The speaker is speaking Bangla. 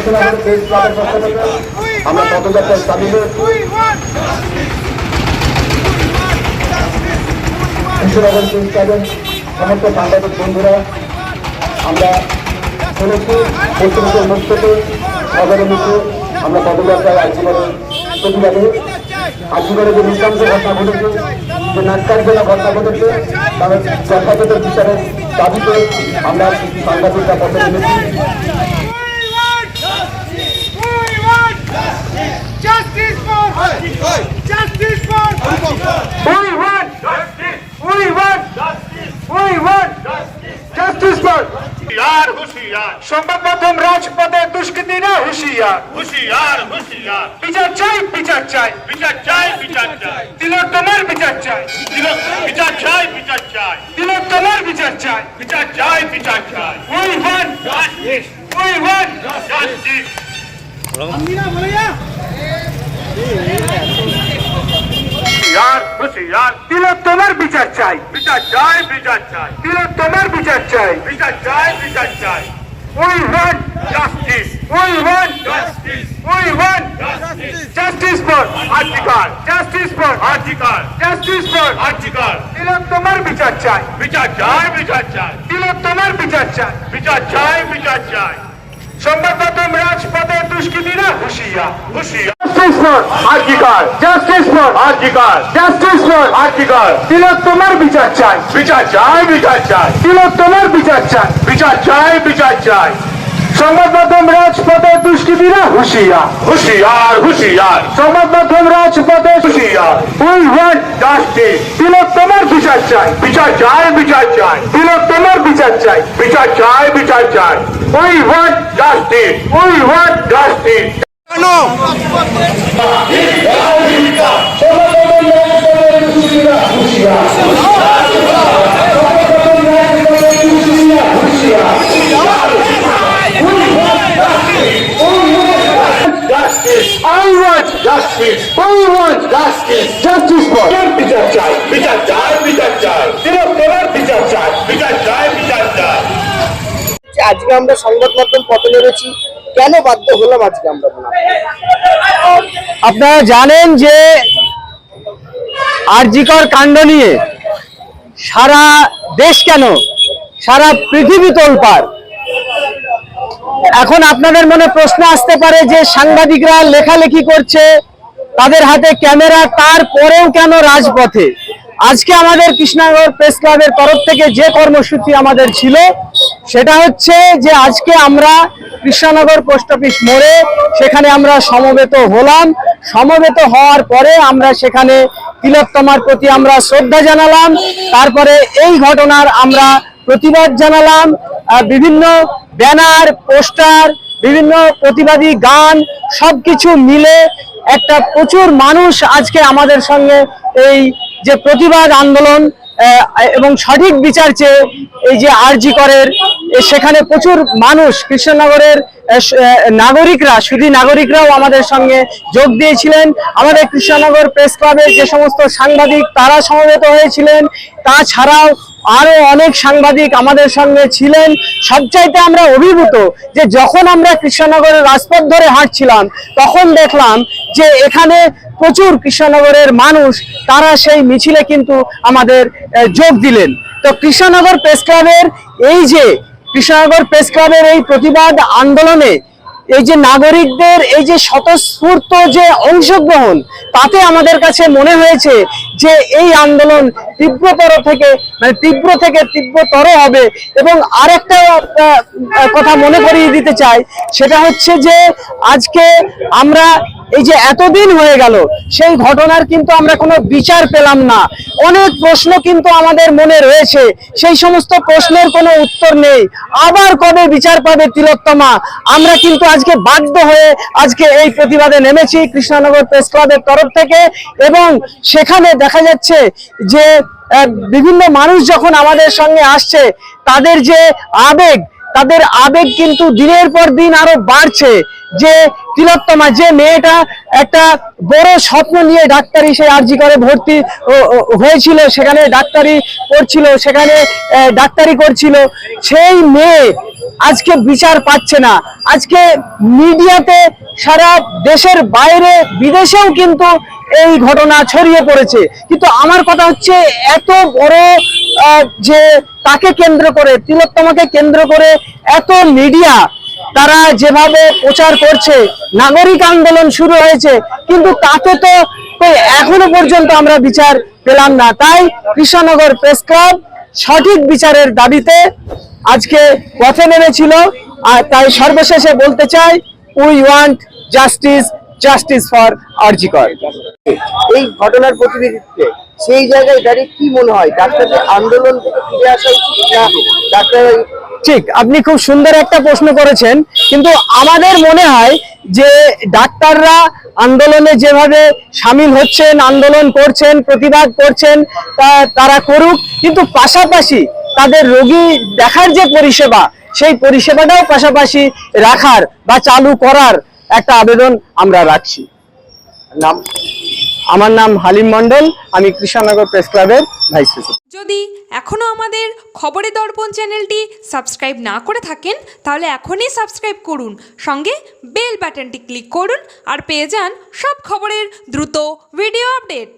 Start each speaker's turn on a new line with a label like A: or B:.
A: আমরা প্রেস ক্লাবের সমস্ত সাংবাদিক বন্ধুরা আমরা শুনেছি পশ্চিমবঙ্গের মুখ থেকে মুখে আমরা পদযাত্রায় আজীবনের প্রতিবাদে আজীবনের যে নৃশংস ঘটনা ঘটেছে যে নাট্যাঞ্জনা ঘটনা ঘটেছে তার যথাযথ বিচারের দাবিতে আমরা সাংবাদিকরা পথে নেমেছি
B: We want justice for justice We want We want We want justice for
C: হুশিয়ার হুশিয়ার
B: সংবাদ মাধ্যম রাজপথে দুষ্কৃতীরা হুঁশিয়ার
C: হুশিয়ার হুশিয়ার
B: বিচার চাই বিচার চাই
C: বিচার চাই বিচার চাই
B: তিলক তোমার বিচার চাই
C: তিলক বিচার চাই বিচার চাই
B: তিলক তোমার বিচার চাই
C: বিচার চাই বিচার চাই
B: We want
C: justice
B: We want
C: justice হুশিয়ার হুশিয়ার
B: তিলক তোমার বিচার চাই
C: বিচার চাই বিচার চাই
B: তিলক তোমার বিচার চাই
C: বিচার চাই বিচার চাই
B: We want
C: justice.
B: We want
C: justice.
B: We want
C: justice
B: justice for
C: আর্জিকার
B: justice for
C: আর্জিকার
B: justice for
C: আর্জিকার
B: তিলক তোমার বিচার চাই
C: বিচার চাই বিচার চাই
B: তিলক তোমার বিচার চাই
C: বিচার চাই বিচার চাই
B: সংবাদ মাধ্যম রাজপথে দুষ্কৃতীরা হুঁশিয়ার
C: হুশিয়ার
B: Justice for
C: আর্জিকার
B: Justice for
C: আর্জিকার
B: Justice for
C: আর্জিকার
B: তিলক তোমার বিচার চাই
C: বিচার চাই বিচার চাই
B: তিলক তোমার বিচার চাই
C: বিচার চাই বিচার চাই
B: সংবাদ মাধ্যম রাজপথে দুষ্কৃতীরা হুঁশিয়ার।
C: হুশিয়ার হুশিয়ার।
B: সংবাদ মাধ্যম রাজপথে
C: হুশিয়ার।
B: We want
C: জাস্টিস
B: তিলক তোমার বিচার চাই।
C: বিচার চাই বিচার চাই।
B: তিলক তোমার বিচার চাই।
C: বিচার চাই বিচার চাই।
B: We want
C: justice
B: We want
C: justice justice
B: I want
C: justice
B: We want
C: justice
B: justice for?
C: বিচার চাই বিচার চাই বিচার চাই
B: তিলক তোমার বিচার চাই
C: বিচার চাই বিচার চাই
D: যে আজকে আমরা সংবাদ মাধ্যম পথে নেমেছি। কেন বাধ্য হলাম আজকে আমরা আপনারা জানেন যে আরজিকর কাণ্ড নিয়ে সারা দেশ কেন? সারা পৃথিবী তোলপার এখন আপনাদের মনে প্রশ্ন আসতে পারে যে সাংবাদিকরা লেখালেখি করছে তাদের হাতে ক্যামেরা, তারপরেও কেন রাজপথে? আজকে আমাদের কৃষ্ণনগর প্রেস ক্লাবের তরফ থেকে যে কর্মসূচি আমাদের ছিল, সেটা হচ্ছে যে আজকে আমরা কৃষ্ণনগর পোস্ট অফিস মোড়ে সেখানে আমরা সমবেত হলাম। সমবেত হওয়ার পরে আমরা সেখানে তিলোত্তমার প্রতি আমরা শ্রদ্ধা জানালাম। তারপরে এই ঘটনার আমরা প্রতিবাদ জানালাম। বিভিন্ন ব্যানার, পোস্টার বিভিন্ন প্রতিবাদী গান সবকিছু মিলে একটা প্রচুর মানুষ আজকে আমাদের সঙ্গে এই যে প্রতিবাদ আন্দোলন এবং সঠিক বিচার চেয়ে এই যে আরজি করের সেখানে প্রচুর মানুষ, কৃষ্ণনগরের নাগরিকরা শুধু নাগরিকরাও আমাদের সঙ্গে যোগ দিয়েছিলেন। আমাদের কৃষ্ণনগর প্রেস ক্লাবের যে সমস্ত সাংবাদিক, তারা সমবেত হয়েছিলেন। তাছাড়াও আরও অনেক সাংবাদিক আমাদের সঙ্গে ছিলেন। সবচাইতে আমরা অভিভূত যে যখন আমরা কৃষ্ণনগরের রাজপথ ধরে হাঁটছিলাম, তখন দেখলাম যে এখানে প্রচুর কৃষ্ণনগরের মানুষ, তারা সেই মিছিলে কিন্তু আমাদের যোগ দিলেন। তো কৃষ্ণনগর প্রেস ক্লাবের এই যে, কৃষ্ণনগর প্রেস ক্লাবের এই প্রতিবাদ আন্দোলনে এই যে নাগরিকদের, এই যে স্বতঃস্ফূর্ত যে অংশগ্রহণ, তাতে আমাদের কাছে মনে হয়েছে যে এই আন্দোলন তীব্রতর থেকে মানে তীব্র থেকে তীব্রতর হবে। এবং আরেকটা কথা মনে করিয়ে দিতে চাই, সেটা হচ্ছে যে আজকে আমরা এই যে এতদিন হয়ে গেল, সেই ঘটনার কিন্তু আমরা কোনো বিচার পেলাম না। অনেক প্রশ্ন কিন্তু আমাদের মনে রয়েছে, সেই সমস্ত প্রশ্নের কোনো উত্তর নেই। আবার কবে বিচার পাবে তিলোত্তমা? আমরা কিন্তু আজকে বাধ্য হয়ে আজকে এই প্রতিবাদে নেমেছি কৃষ্ণনগর প্রেস ক্লাবের তরফ থেকে এবং সেখানে দেখা যাচ্ছে যে বিভিন্ন মানুষ যখন আমাদের সঙ্গে আসছে, তাদের যে আবেগ তাদের আবেগ কিন্তু দিনের পর দিন আরও বাড়ছে। যে তিলোত্তমা, যে মেয়েটা একটা বড় স্বপ্ন নিয়ে ডাক্তারি সে আরজি করে ভর্তি হয়েছিল, সেখানে ডাক্তারি করছিল, সেখানে ডাক্তারি করছিল। সেই মেয়ে আজকে বিচার পাচ্ছে না। আজকে মিডিয়াতে সারা দেশের বাইরে, বিদেশেও কিন্তু এই ঘটনা ছড়িয়ে পড়েছে। কিন্তু আমার কথা হচ্ছে, এত বড় যে তাকে কেন্দ্র করে, তিলোত্তমাকে কেন্দ্র করে এত মিডিয়া তারা যেভাবে প্রচার করছে, নাগরিক আন্দোলন শুরু হয়েছে, কিন্তু তাতে তো এখনও পর্যন্ত আমরা বিচার পেলাম না। তাই কৃষ্ণনগর প্রেস ক্লাব সঠিক বিচারের দাবিতে আজকে পথে নেমেছিল। আর তাই সর্বশেষে বলতে চাই we want justice justice for RG Kar
E: এই ঘটনার প্রতিনিধিত্বে সেই জায়গায় দাঁড়িয়ে কি মনে হয়? ডাক্তারদের আন্দোলন থেকে ফিরে আসা উচিত না ডাক্তার
D: ঠিক আপনি খুব সুন্দর একটা প্রশ্ন করেছেন কিন্তু আমাদের মনে হয় যে ডাক্তাররা আন্দোলনে যেভাবে সামিল হচ্ছেন আন্দোলন করছেন প্রতিবাদ করছেন তা- তারা করুক কিন্তু পাশাপাশি তাদের রোগী দেখার যে পরিষেবা সেই পরিষেবাটাও পাশাপাশি রাখার বা চালু করার একটা আবেদন আমরা রাখছি।
E: নাম?
D: আমার নাম হালিম মন্ডল আমি কৃষ্ণনগর প্রেস ক্লাবের ভাইস প্রেসিডেন্ট।
F: যদি এখনও আমাদের খবরের দর্পণ চ্যানেলটি সাবস্ক্রাইব না করে থাকেন, তাহলে এখনই সাবস্ক্রাইব করুন, সঙ্গে বেল বাটনটি ক্লিক করুন আর পেয়ে যান সব খবরের দ্রুত ভিডিও আপডেট।